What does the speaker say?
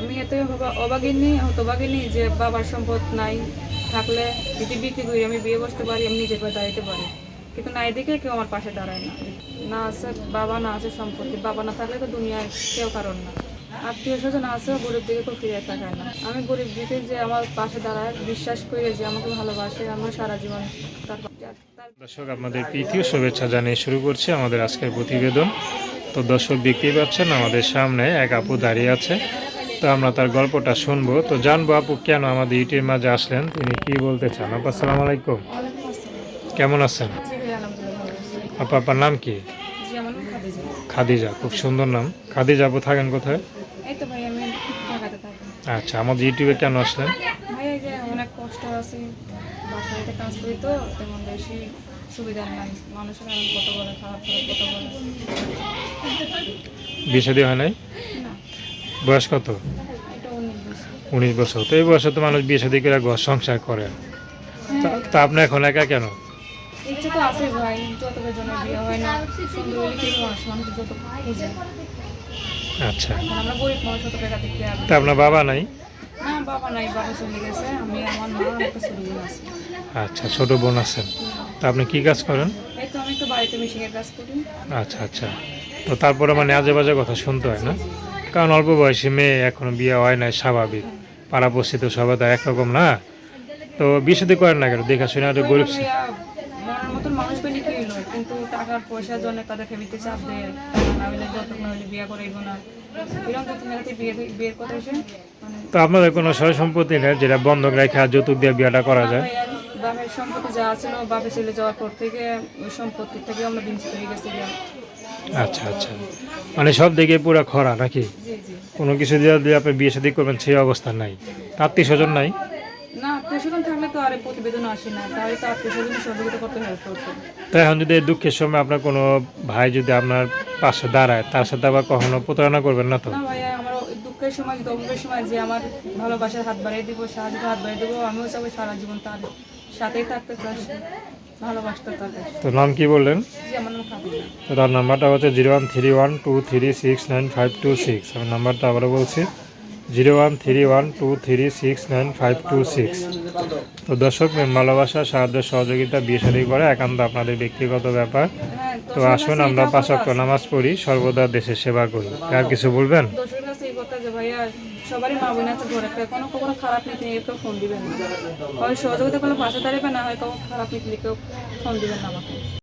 আমি এত অবাগিনী হতবাগিনী যে বাবার সম্পদ নাই থাকলে যদি বিক্রি করি, আমি বিয়ে বসতে পারি, আমি নিজের পায়ে দাঁড়াতে পারি। কিন্তু নাই দেখে কেউ আমার পাশে দাঁড়ায় না। না আছে বাবা, না আছে সম্পত্তি। বাবা না থাকলে তো দুনিয়ায় কেউ কারণ না। আত্মীয় স্বজন আছে, গরিব দিকে কেউ ফিরে তাকায় না। আমি গরিব দিকে যে আমার পাশে দাঁড়ায়, বিশ্বাস করে যে আমাকে ভালোবাসে, আমার সারা জীবন দর্শক আপনাদের প্রীতি শুভেচ্ছা জানিয়ে শুরু করছি আমাদের আজকের প্রতিবেদন। তো দর্শক, দেখতেই পাচ্ছেন আমাদের সামনে এক আপু দাঁড়িয়ে আছে। আমরা তার গল্পটা শুনব। তো জানব আপু কেন আমাদের ইউটিউবের মাঝে আসলেন? তিনি কি বলতে চান? আপু, আসসালামু আলাইকুম। কেমন আছেন? আপু, আপনার নাম কি? খাদিজা, খুব সুন্দর নাম। খাদিজা আপু থাকেন কোথায়? তো আচ্ছা আমাদের ইউটিউবে কেন আসলেন? তো শাদী হয় নাই? বয়স কত? উনিশ বছর। তো এই বয়সে তো মানুষ বিয়ে শাদী করে ঘর সংসার করে। তা- আপনি এখন একা কেন? ইচ্ছে তো আছে ভাই যত জন্য বিয়ে হয় না সুন্দর হলে কি মানুষ মানুষ যত আচ্ছা। আমরা গরিব মানুষ অত টাকা দেখতে তা আপনার বাবা নাই? না বাবা নাই বাবা চলে গেছে আমি আমার মা একটা ছোট বোন আছে। আচ্ছা ছোট বোন আছেন তা আপনি কি কাজ করেন? এই তো আমি তো বাড়িতে মেশিনের কাজ করি। আচ্ছা আচ্ছা। তো তারপরে মানে আজে বাজে কথা শুনতে হয় না? কারণ অল্প বয়সী মেয়ে এখনও বিয়ে হয় নাই স্বাভাবিক। পাড়াপড়শি তো সবাই তো একরকম না? তো বিয়ে শাদী করেন না কেন? দেখাশোনা একটু গরিব ছে- ভাইয়া, মরার মতন মানুষ পেলে কি হলো কিন্তু টাকার পয়সার জন্য তাদের ফ্যামিলিতে চাপ দেয়। না হলে যত না হলে বিয়ে করাইব না। তো মেয়েতে বিয়ে বিয়ের কথা এসে মানে তো আপনাদের কোনো সয় সম্পত্তি নেই যেটা বন্ধক রেখে আর যৌতুক দিয়ে বিয়েটা করা যায়? বাপের সম্পত্তি যা ছিল বাপে চলে যাওয়ার পর থেকে ওই সম্পত্তি থেকে আমরা বিঞ্চিত হয়ে গেছি। আচ্ছা আচ্ছা। মানে সব দিকে পুরো খরা নাকি? কোনো কিছু দিয়ে দিয়ে আপনি বিয়ে শাদী করবেন সেই অবস্থা নাই। আত্মীয় স্বজন নাই? না আত্মীয় স্বজন থাকলে তো আর এই প্রতিবেদন আসে না। তাহলে তো আত্মীয় স্বজন সহযোগিতা করতে হেল্প করতো তো এখন যদি দুঃখের সময় আপনার কোনো ভাই যদি আপনার পাশে দাঁড়ায় তার সাথে আবার কখনো প্রতারণা করবেন না তো? দুঃখের সময় সময় যে আমার ভালোবাসার হাত বাড়িয়ে দিব সাহায্য হাত বাড়িয়ে দেবো আমিও সারা জীবন তার সাথেই থাকতে চাই। তো নাম কি বললেন? তো তার নাম্বারটা হচ্ছে zero one three one two three six nine five two six. আমি নাম্বারটা আবারও বলছি zero one three one two three six nine five two six. তো দর্শক ভালোবাসা সাহায্য সহযোগিতা বিয়ে শাদী করে একান্ত আপনাদের ব্যক্তিগত ব্যাপার। হ্যাঁ তো আসুন আমরা পাঁচক্য নামাজ পড়ি সর্বদা দেশের সেবা করি। আর কিছু বলবেন? এই কথা যে ভাইয়া, সবারই মা বোন আছে, ঘরে কোনো কখনো খারাপ নীতি নিয়ে কেউ ফোন দিবেন না। হয় সহযোগিতা করলে পাশে দাঁড়াবে, না হয় কখনো খারাপ নীতি নিয়ে কেউ ফোন দিবেন না আমাকে।